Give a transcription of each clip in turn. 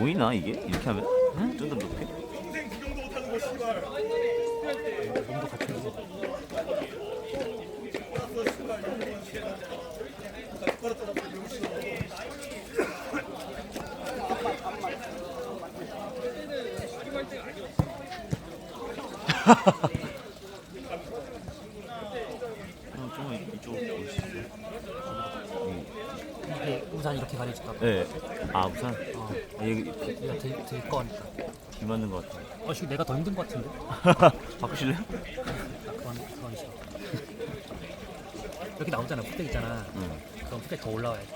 보이나 이게 이렇게 하면? 응? 좀더 높게? 몸도 같이 해서 좀, 좀 이쪽으로 보시죠. 이게 우산 이렇게 봐 네. 아 우산. 어, 아, 여기 비, 우리가 들, 들 거니까 비 맞는 것 같아. 어 지금 내가 더 힘든 것 같은데? 바꾸실래요? 아, 그건 그건 싫어 여기 나오잖아 푸대 있잖아 응. 그럼 푸대 더 올라와야 돼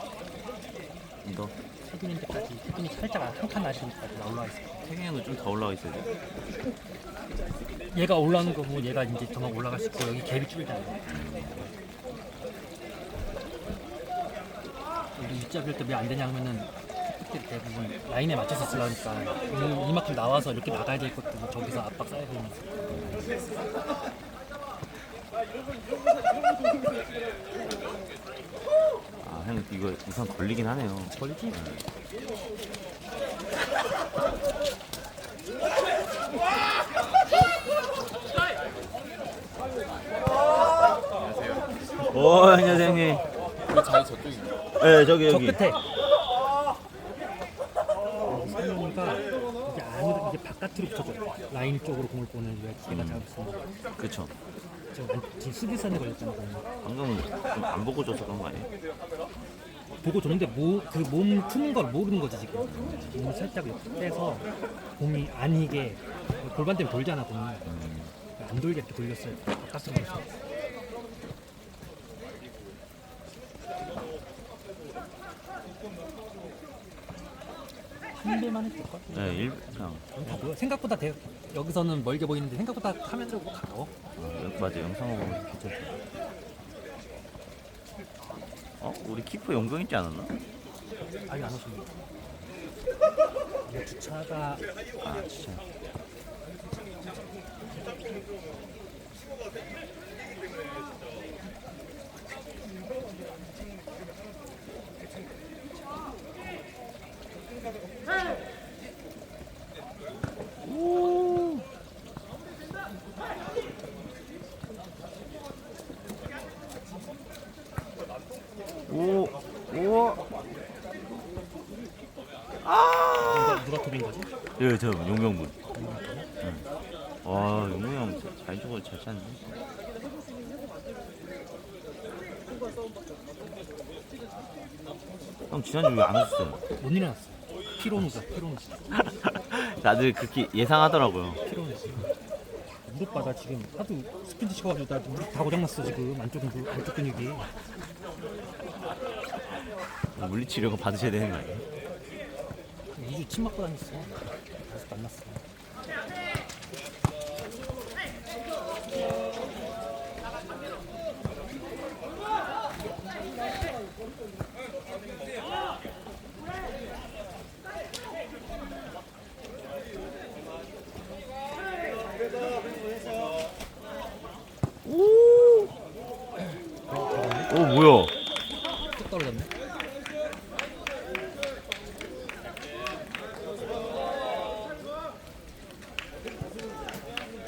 이거 세균인 데까지 세균이 살짝 한칸 나시니까지 올라와 있어 태경이는 좀 더 올라가 있어야 돼. 얘가 올라오는 거 보고 얘가 이제 더막 올라갈 수 있고 여기 갭이 줄잖아 우리 입잡일 때 왜 안 되냐 하면은 푸대들이 대부분 라인에 맞춰서 쓰려니까 이- 이만큼 나와서 이렇게 나가야 될 것도 저기서 압박 되니까 아형 이거 우산 걸리긴 하네요. 걸리지? 오 안녕하세요 형님. 자리 저쪽인가? 네 저기 저 여기. 끝에. 이게 안으로 이게 바깥으로 붙여줘 라인 쪽으로 공을 보는 왜 기가 잡을 수 있는 그쵸. 지금 안- 지금 수비선에 걸렸잖아 공이. 방금은 좀 안 보고 줘서 그런 거 아니에요? 보고 줬는데 그몸 푸는 걸 모르는 거지 지금. 몸을 살짝 이렇게 빼서 공이 아니게 골반 때문에 돌잖아 공이. 안 돌게 이렇게 돌렸어요. 바깥으로 돌렸어 한 대만 했을걸? 네, 일 그냥. 생각보다 대, 여기서는 멀게 보이는데 생각보다 카메라로 가까워 어, 여- 맞아 영상으로 보면 괜찮다. 어 우리 키퍼 용병 있지 않았나? 아직 안 오십니다 이게 주차가 아 진짜. 오, 오, 누가, 누가 톱인 거지? 예, 저 용병분. 응. 와, 용병 형잘 죽어 잘 찼네. 형 지난주 왜안 오셨어요? 못 일어났어 피로누가 피로누 다들 그렇게 예상하더라고요. 피로누 무릎 바다 지금 하도 스피드 쳐가지고 나 무릎 다 고장났어 지금 안쪽 무릎 안쪽 근육이 물리치료가 받으셔야 되는 거 아니에요? 2주 침 맞고 다녔어 다시 만났어 오, 뭐야? 뚝 떨어졌네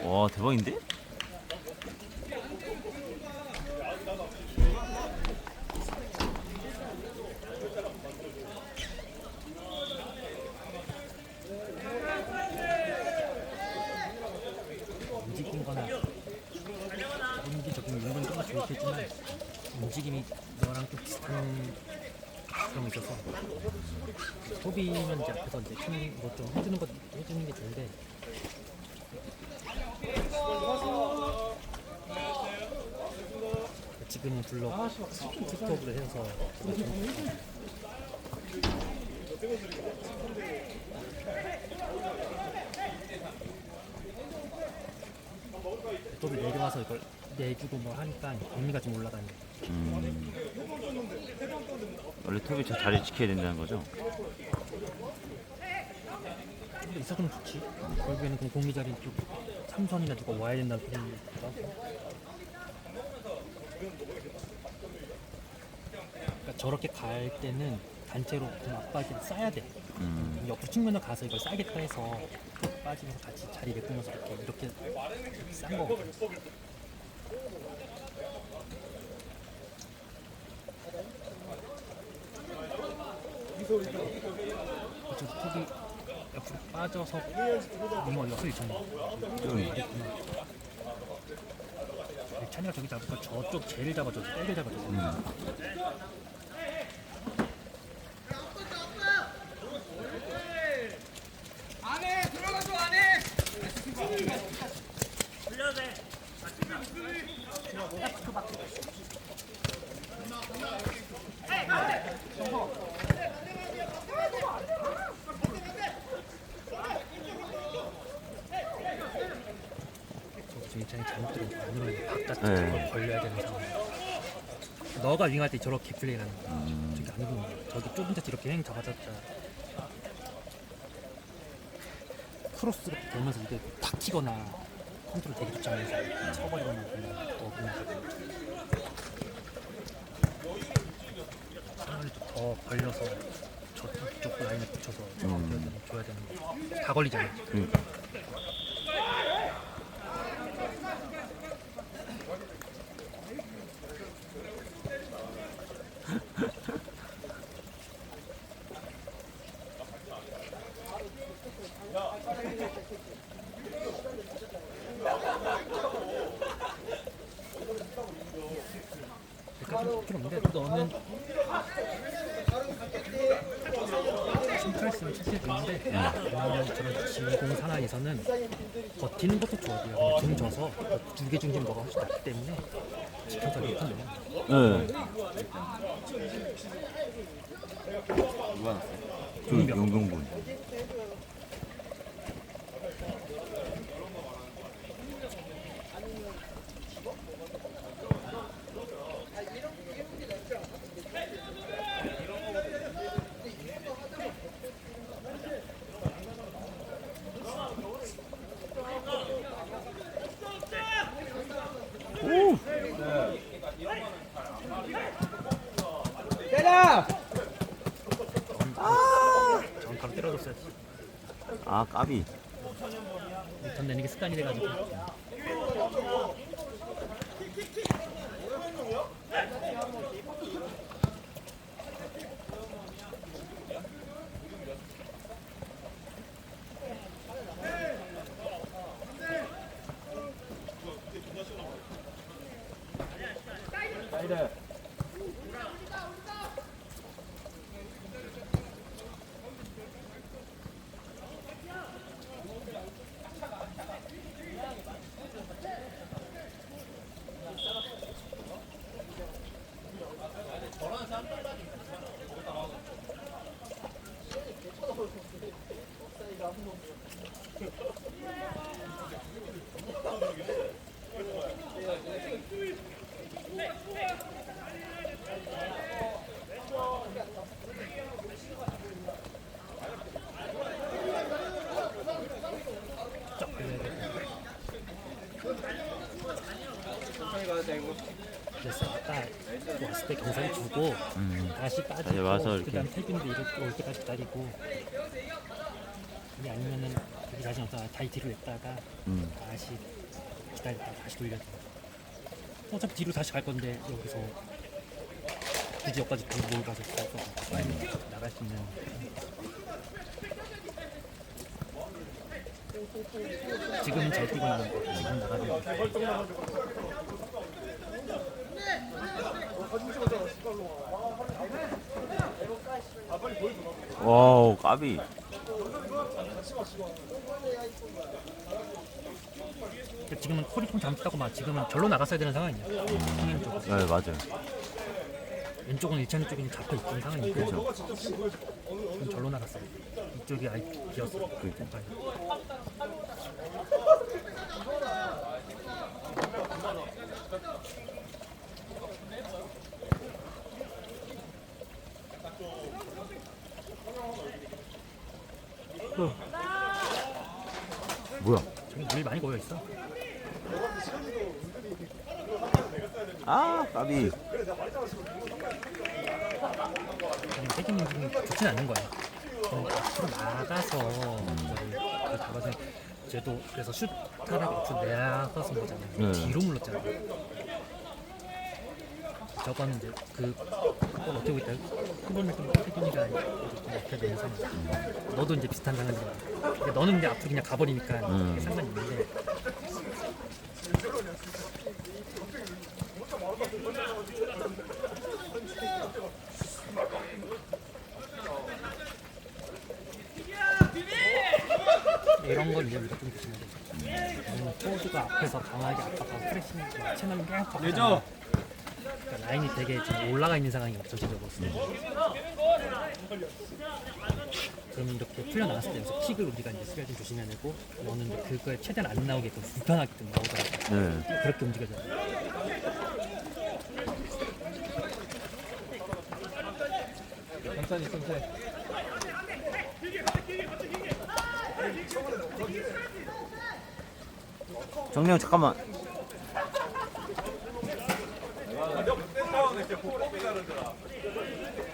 와, 대박인데? 움직인 거나 인기적인 이런 건좀 좋겠지만 움직임이 너랑 좀 비슷한 그런 게 있어서 소비는 이제 앞에서 이제 킹 뭐좀 해주는 것 해주는 게 좋은데. 지금은 블록 스톱으로 해서 스톱이 내려와서 이걸 내주고 뭐 하니까 의미가 좀 올라가는 음. 원래 톱이 저 자리 지켜야 된다는 거죠? 근데 있어도 좋지 결국에는 그 공미 자리 쪽 3선이나 누가 와야 된다는 소리니까 그러니까 저렇게 갈 때는 단체로 그 앞바지를 싸야 돼. 음. 옆으로 측면을 가서 이걸 싸겠다 해서 쭉 빠지면서 같이 자리 메꾸면서 이렇게 이렇게 싼 거거든. 그쪽 턱이 옆으로 빠져서 옆을 좀좀 찬이가 저기 잡을까 저쪽 제일 잡아줘 빼게 잡아줘 음. 안에 들어가줘 안에 저기 지금 찬이 잘못 들어서 안으로 바깥 네. 쪽으로 벌려야 되는 상황 윙할 때 저렇게 플레이하는 거야. 음. 저기 안으로 저기 좁은 데서 이렇게 행 잡아줬자 크로스로 돌면서 이게 탁 튀거나 컨트롤 되게 좋지 않아서 쳐버리거나 그러면 더 그냥 좀더 벌려서 저쪽 라인에 붙여서 음. 줘야 되는 거다 걸리잖아. 음. 여기까지 필요 없는데 너는 심플했으면 칠수 있는데 왜냐면 저런 진공 상황에서는 버티는 것도 좋아 돼요 등 져서 두 개 낫기 때문에 지켜서 못하면 네. 누가 났어 용병군. 때려 정확하게 때려줬어야지 아 까비. 리턴 내는 게 습관이 돼가지고 쫙 그래서 아까 왔을 때 경사를 주고 음. 다시 빠지고 다시 와서 이렇게. 그다음 태균도 이렇게 올 때까지 기다리고 이게 아니면은 여기 자신 없어 다시 뒤로 냈다가 음. 다시 기다렸다 다시 돌려줘 어차피 뒤로 다시 갈 건데 여기서 굳이 여기까지 돌고 뭘 가서 가서 빨리 나갈 수 있는 지금 잘 뛰고 나는 거 지금 나가면 와우 까비. 근데 지금은 콜이 좀 잘못했다고 막 지금은 절로 나갔어야 되는 상황이야 형님 쪽네 맞아요. 왼쪽은 일찬이 쪽이 잡혀 있던 상황이고 그렇죠. 지금 절로 나갔어 이쪽이 아예 비었어 그렇죠. 뭐야? 저기 물 많이 고여 있어 아 까비 그냥 태균이 지금 좋진 않은 거야. 어, 앞으로 나가서 저기 그 잡아서 쟤도 그래서 슛 하다가 앞으로 내야서 쓴 거잖아. 네. 뒤로 물렀잖아. 저거는 이제 그 그걸 어떻게. 그거는 좀 태균이가 좀 옆에 내는 상황. 너도 이제 비슷한 상황이야. 근데 너는 이제 앞으로 그냥 가버리니까 음. 상관이 있는데 이런 걸 이제 좀 조심해야 돼. 너무 포드가 앞에서 강하게 압박하고 프레싱 채널 계속 내줘. 라인이 되게 좀 올라가 있는 상황이 전체적으로 그러면 이렇게 풀려 나갔을 때 여기서 킥을 우리가 이제 수비할 좀 조심해야 되고 너는 이제 그거에 최대한 안 나오게끔 불편하게끔 나오더라고 네. 그렇게 움직여줘야 돼 천천히 천천히. 정명 잠깐만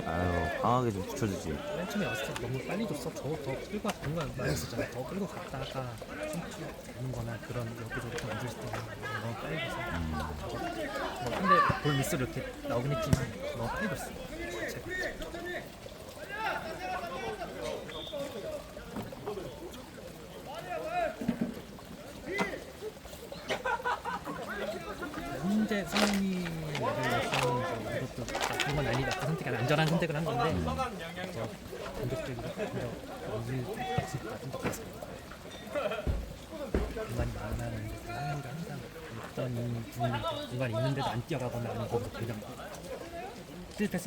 아유 강하게 좀 붙여주지. 맨 처음에 왔을 때 너무 빨리 줬어. 저더 끌고 가는 건 말했었잖아. 더 끌고 갔다가 되는 거나. 그런 여기저기 만들 수 있는 거 너무 빨리 줬어. 뭐 근데 볼 미스로 이렇게 나오긴 했지만 너무 빨리 줬어. 제가. 현재 상위 레벨에서는 나쁜 건 아니다. 그 선택은 안전한 선택을 한 건데 저 공격적으로 좀더 올릴 수 있다 생각했습니다. 공간이 많아는데 그 상위가 항상 어떤 분이 공간이 있는데도 안 뛰어가거나 아니면 거기서 그냥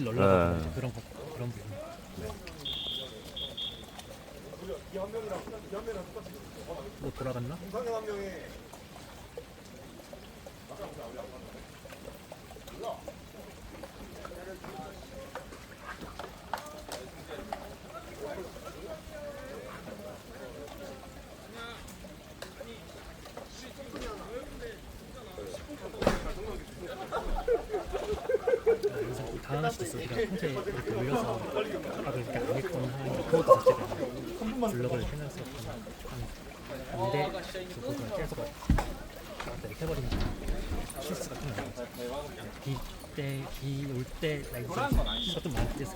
넣으려고 네. 그런 거 그런 부분. 뭐 돌아갔나? 항상 좀 당황할 수도 있어. 우리가 평소에 이렇게 올려서 압박을 이렇게 안 했던 상황이 그것도 자체가 블럭을 생각스럽거나 근데 그거가 계속 이렇게 해버리면 실수가 좀 나는 거지. 비때 비올때 라이브 실수가 좀 거야. 수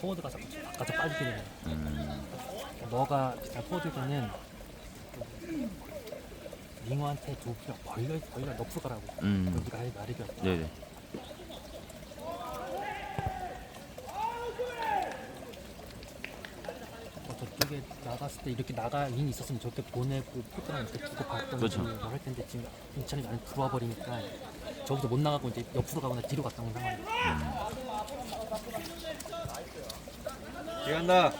포워드가 자꾸 바깥쪽 빠지게 되네. 음, 너가 비슷한 포워드는 링어한테 두기가 벌려 벌려 너프 가라고. 음. 여기가 할 말이야. 네네 어, 저쪽에 나갔을 때 이렇게 나가 인 있었으면 저렇게 보내고 포트랑 이렇게 두고 봤던 그렇죠. 할 텐데 지금 인천이 안에 들어와 버리니까 저기서 못 나가고 이제 옆으로 가거나 뒤로 갔다 온 상황이 야. 기간다.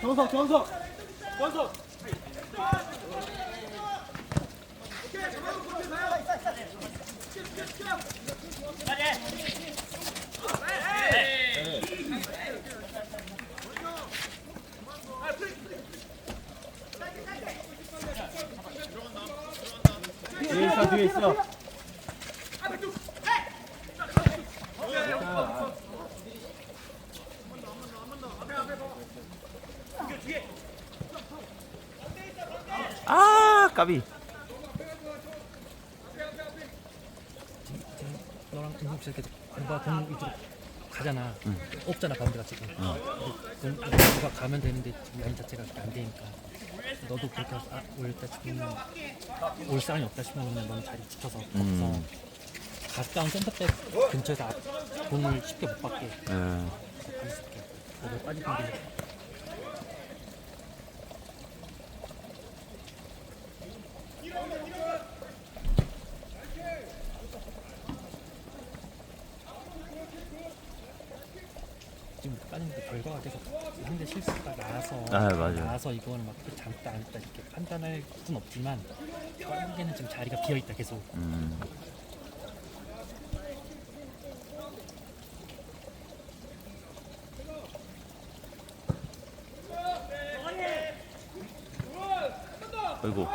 정석 정석 정석. 뒤 에 있어 뒤에 있어. 아 까비 너랑 씨 이렇게 누가 공 위주로 가잖아. 응. 없잖아. 응. 근데 공- 누가 가면 되는데 라인 자체가 안 되니까. 너도 그렇게 아, 올다 싶으면 올 사람이 없다 싶으면 그냥 너는 자리 지켜서 거기서 음. 가까운 센터백 근처에서 앞- 공을 쉽게 못 받게 예. 갈수 있게. 너도 빠지는 게 지금 빠지는데 결과가 상대 실수가 나와서 아, 맞아요. 나와서 이거는 막 잘못다 안 했다 이렇게 판단할 순 없지만 결국에는 지금 자리가 비어 있다 계속 음. 아이고.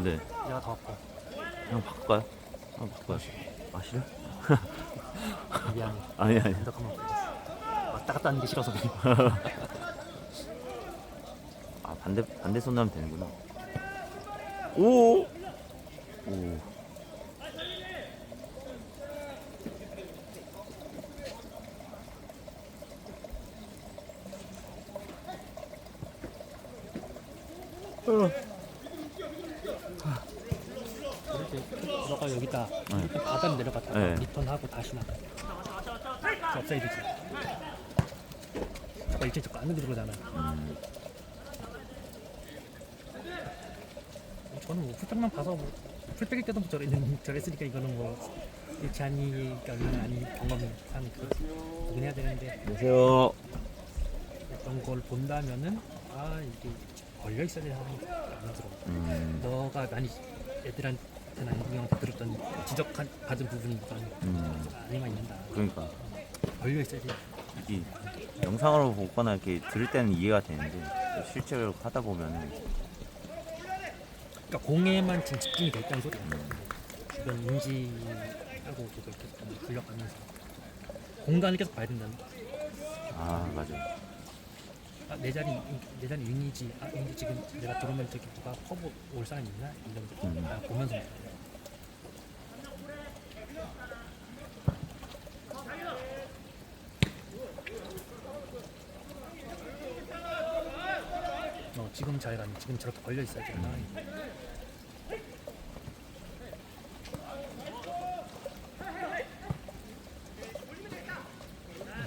어, 네. 내가 더 아파 형 바꿀까요? 형 바꿔요. 아, 싫어? 미안해 아니, 아니. 생각하면 왔다 갔다 하는 게 싫어서 그래. 아, 반대, 반대 손으로 하면 되는구나. 오! 오. 이 렇게 너가 여기다 네. 이렇게 바닥 내려갔다가 네. 리턴하고 다시 나가 그 업사이드지 저거 일찍 자꾸 안으로 들어가잖아 음. 저는 뭐 풀백만 봐서 뭐 풀백일 때도 뭐 저랬는 저랬으니까 이거는 뭐 일치 아니니까 이거는 아니 경험상 그 구분해야 되는데 안녕하세요. 어떤 걸 본다면은 아 이게 걸려 있어야 되나 안 들어 음. 너가 많이 애들한테 나 형한테 들었던 지적한 받은 부분이 이건 음. 아니만 있는다. 그러니까. 걸려 있어야지 이 영상으로 보거나 이렇게 들을 때는 이해가 되는데 실제로 하다 보면은. 그러니까 공에만 지금 집중이 돼 있다는 소리야. 주변 인지하고 그걸 계속 좀 굴려가면서. 공간을 계속 봐야 된다는. 아 맞아. 아, 내 자리 내 자리 윙이지 아 윙이 지금 내가 들어오면 저기 누가 커버 올 사람 있나? 이런 거 음. 다 보면서 잘 가니 지금 저렇게 걸려 있어야 되나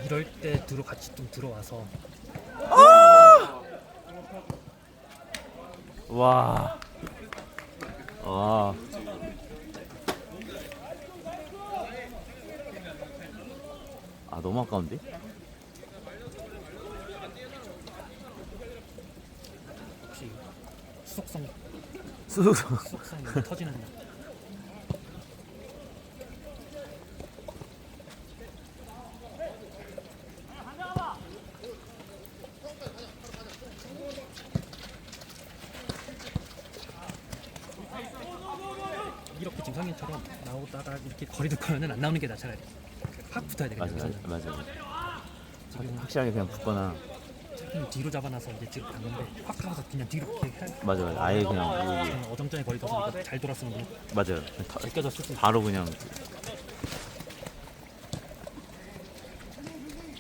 이럴 때 들어 같이 좀 들어와서 와. 와. 아 너무 아까운데? 혹시 수속성 수속성. 수속성이 터지는 이렇게 지금 상인처럼 나오다가 이렇게 거리 두고 하면 안 나오는 게 나 차라리. 확 붙어야 되겠네 맞아. 맞아 맞아 확실하게 그냥 붙거나 조금 뒤로 잡아놔서 이제 뒤로 갔는데 확 가서 그냥 뒤로 이렇게 해 맞아 맞아 아예 그냥 여기 지금 어정쩡히 거리 둬서 이거 잘 돌았으면 너무 맞아요. 다- 느껴졌을 수 있어 바로 그냥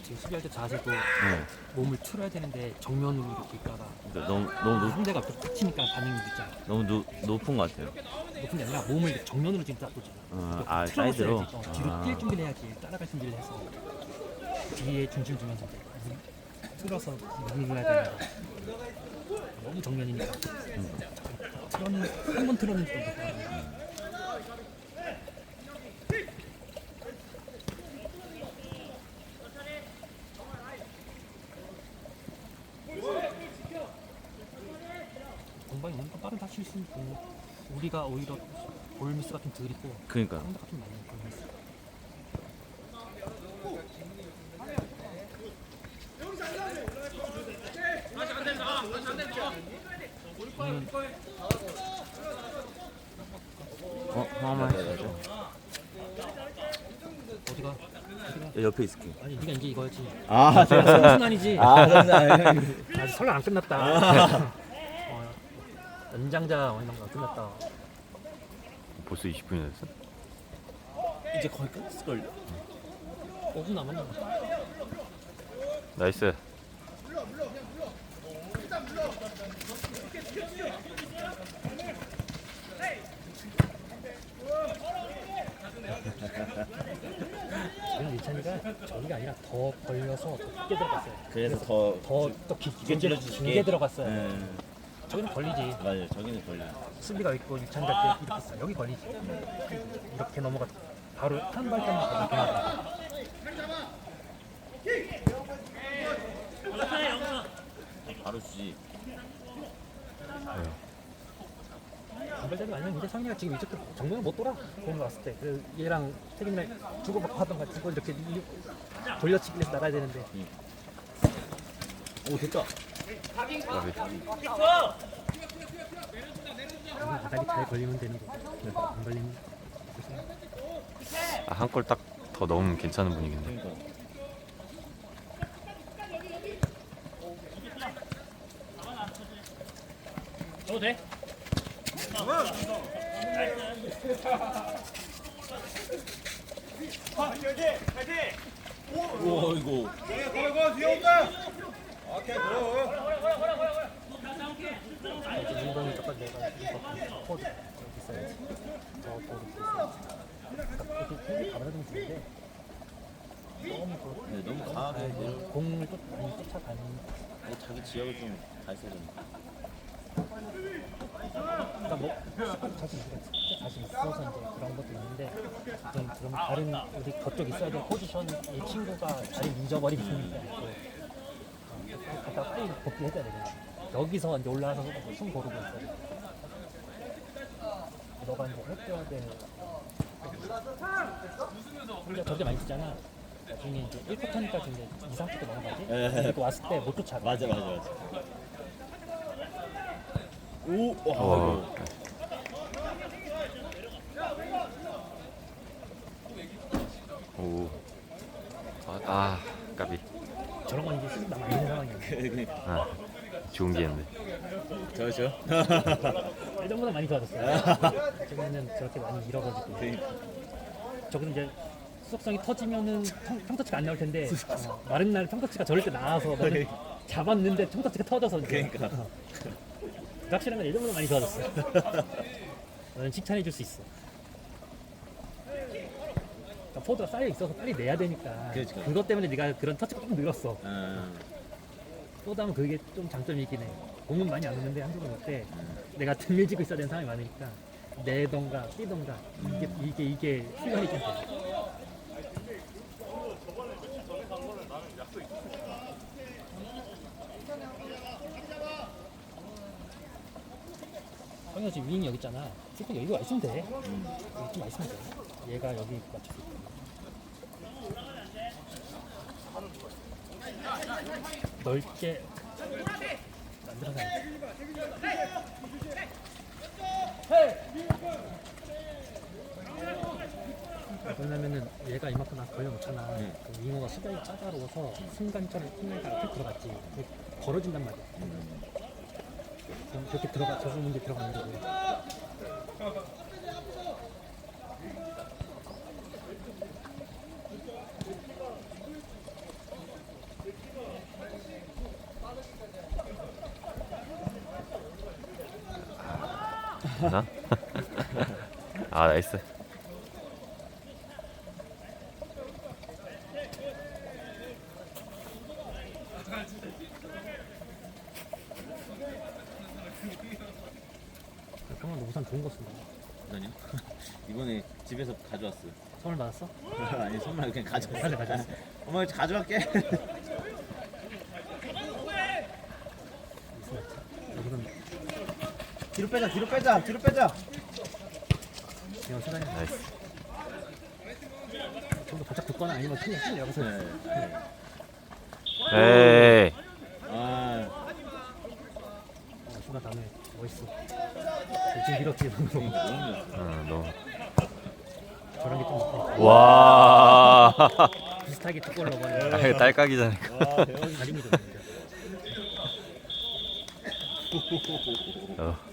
지금 수비할 때 자세도 네. 몸을 틀어야 되는데 정면으로 이렇게 있다가 그러니까 너무 너무 높, 상대가 또 치니까 반응이 늦잖아 너무 높, 높은 것 같아요. 높은 게 아니라 몸을 이렇게 정면으로 지금 딱 보잖아 어, 아 사이드로? 어, 뒤로 아, 뛸 준비를 해야지. 따라갈 준비를 해서 뒤에 중심 주면서. 이제 물- 틀어서 눌러야 되는데 너무 정면이니까 틀었는 한번 틀었는데 못 따라가요. 공방이 뭔가 빠르다 칠수 있고 우리가 오히려 볼 미스가 좀덜 있고 그러니까 상대가 좀 많이 볼 미스. 어, 하나만 네, 네, 해줘. 네, 어디가? 옆에 있을게. 아니 네가 이제 이거였지. 아, 순간이지. 아, 그렇구나. 아, 설레 안 끝났다. 아. 어, 연장자 원인가 끝났다. 벌써 20분이 됐어? 이제 거의 끝났을걸요? 어, 5분 남았나 봐. 나이스. 지금 일찬이가 저기가 아니라 더 벌려서 더 깊게 들어갔어요. 그래서 더 더더 깊게. 길게 들어갔어요. 네. 저기는 걸리지. 맞아요. 저기는 걸려. 수비가 있고 일찬이가 이렇게 있어. 여기 걸리지. 이렇게 넘어가 바로 한 발짝만 나가. 바로 주지. 한 발짝이 아니면 이제 상리가 지금 이쪽 정면을 못 돌아. 공을 왔을 때. 그래서 얘랑 태균이랑 주고받고 하던 같이 주고 이렇게 이- 돌려치기해서 나가야 되는데 오 됐다. 까비. 바닥이 잘 걸리면 되는 거. 안 걸리면 아, 한 골 딱 더 넣으면 괜찮은 분위기인데. 그러니까. 줘도 돼? 오 이거. 이제 운동이 똑같 내가 이거 코드 저기 있어야지. 저 코드 있어야지. 이렇게 힘이 가버 리면 되는데 너무 그 네, 너무 강하게 내려. 공을 또 많이 쫓아가는 뭐 자기 지역을 좀가 있어야 되니까. 그러니까 뭐 자신 진짜 자신 있어서 이제 그런 것도 있는데 그럼, 그럼 다른 우리 저쪽 있어야 될 포지션 이 친구가 자리 잊어버리게 되니까 또 어, 갖다 빨리 복귀해줘야 되거든 여기서 이제 올라와서 숨 고르고 있어야 돼. 너가 이제 해줘야 될 우리가 저게 많이 쓰잖아. 나중에 이제 1쿼터니까 이제 2, 3쿼터 넘어가지? 예. 이렇게 왔을 때 못 쫓아가. 맞아 맞아 맞아. 오, 와, 어. 오. 아, 아, 까비. 저런 건 이제 수습 남아 있는 상황이야 그러니까. 아, 좋은 기회인데. 저죠? 예전보다 많이 좋아졌어요. 지금은 저렇게 많이 잃어가지고. 그러니까. 저기는 이제 수속성이 터지면은 청, 청터치가 안 나올 텐데 어, 마른 날 청터치가 저럴 때 나와서 잡았는데 청터치가 터져서 이제 그러니까. 어. 확실한 건 예전보다 많이 좋아졌어요. 너는 칭찬해 줄 수 있어. 그러니까 포드가 쌓여 있어서 빨리 내야 되니까 그렇죠. 그것 때문에 네가 그런 터치가 좀 늘었어. 아, 또 다음은 그게 좀 장점이 있긴 해. 공은 많이 안 오는데 한두 번올때 내가 등밀지고 있어야 되는 상황이 많으니까 내던가 뛰던가 이게 이게 이게 훈련이 좀 돼. 형이 지금 윙이 여기 있잖아. 지금 여기 와 있으면 돼. 여기 좀와 있으면 돼. 얘가 여기 맞춰. 넓게 만들어놔야지. 왜냐면은 얘가 이만큼 나 걸려놓잖아. 응. 그 윙어가 수단이 까다로워서 순간적으로 힘내가 이렇게 들어갔지. 벌어진단 말이야. 그렇게 들어가, 저는 게 들어가는 거고. 되나? 아, 나이스. 너 우산 좋은 거 쓴다. 아니요. 이번에 집에서 가져왔어요. 선물 받았어? 아니 선물 그냥 가져왔어. 가져, 가져왔어. 엄마 이거 가져갈게. 여기는 뒤로 빼자 뒤로 빼자 뒤로 빼자 이런 수단이 나이스. 좀더 바짝 붙거나 아니면 그냥 그냥 여기서 네. 에이. 아, 어, 수단 다음에 멋있어. 요즘 이렇게 너무 좋았어. 어, 너무. 저런 게좀 있고 와. 비슷하게. 아 이거 딸깍이 잖아. 와 대박이다 다리미도. 어.